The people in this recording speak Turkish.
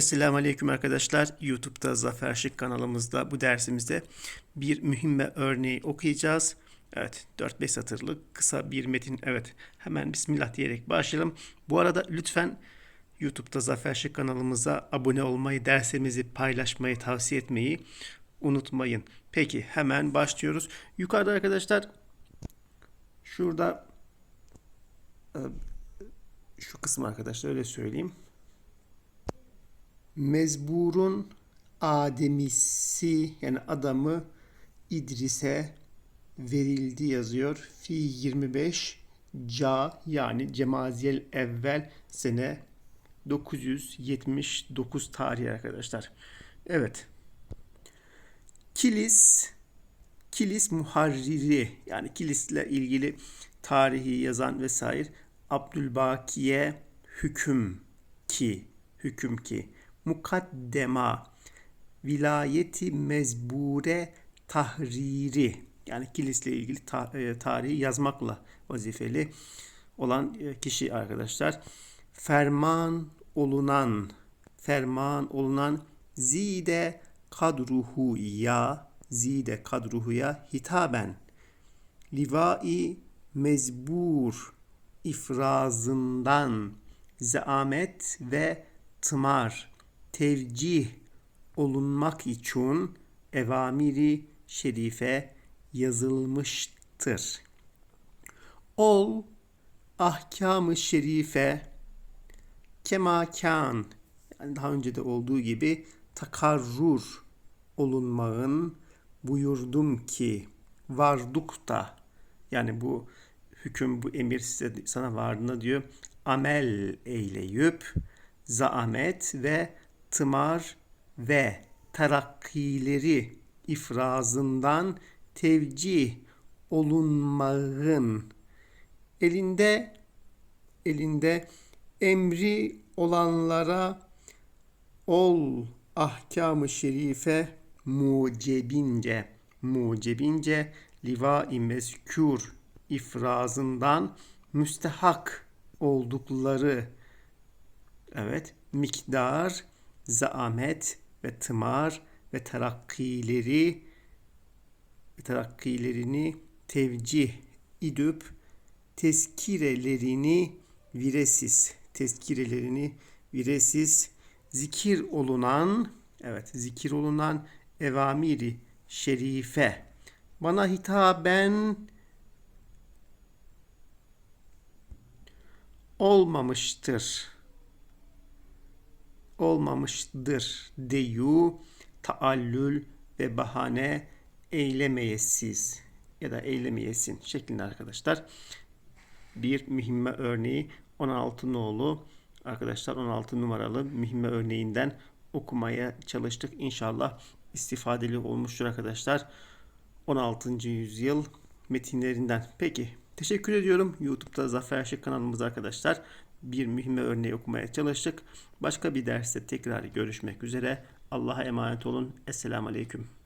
Esselamu Aleyküm arkadaşlar. YouTube'da Zafer Şık kanalımızda bu dersimizde bir mühimme örneği okuyacağız. Evet 4-5 satırlık kısa bir metin. Evet hemen Bismillah diyerek başlayalım. Bu arada lütfen YouTube'da Zafer Şık kanalımıza abone olmayı, dersimizi paylaşmayı, tavsiye etmeyi unutmayın. Peki hemen başlıyoruz. Yukarıda arkadaşlar şurada e, şu kısmı arkadaşlar öyle söyleyeyim. Mezburun Ademisi yani adamı İdris'e verildi yazıyor. Fi 25 Ca yani Cemaziyel evvel sene 979 tarihi arkadaşlar. Evet. Kilis Kilis muharriri yani Kilis'le ilgili tarihi yazan vesaire Abdülbakiye hüküm ki hüküm ki mukaddema vilayeti mezbure tahriri yani kilisle ilgili e, tarihi yazmakla vazifeli olan e, kişi arkadaşlar. Ferman olunan ferman olunan zide kadruhu ya zide kadruhuya hitaben livai mezbur ifrazından zaamet ve tımar tevcih olunmak için evamiri şerife yazılmıştır. Ol ahkamı şerife kemakan yani daha önce de olduğu gibi takarrur olunmağın buyurdum ki varduk da yani bu hüküm bu emir size sana vardığında diyor amel eyleyip zaamet ve tımar ve terakkileri ifrazından tevcih olunmağın elinde elinde emri olanlara ol ahkamı şerife mucebince mucebince liva-i mezkür ifrazından müstehak oldukları evet miktar, zaamet ve tımar ve terakkileri terakkilerini tevcih idüp tezkirelerini viresiz tezkirelerini viresiz zikir olunan evet zikir olunan evamiri şerife bana hitaben olmamıştır. Olmamıştır deyu taallül ve bahane eylemeyesiz ya da eylemeyesin şeklinde arkadaşlar. Bir mühimme örneği 16 nolu arkadaşlar 16 numaralı mühimme örneğinden okumaya çalıştık. İnşallah istifadeli olmuştur arkadaşlar. 16. yüzyıl metinlerinden. Peki teşekkür ediyorum. YouTube'da Zafer Şık kanalımız arkadaşlar. Bir mühimme örneği okumaya çalıştık. Başka bir derste tekrar görüşmek üzere. Allah'a emanet olun. Esselamu Aleyküm.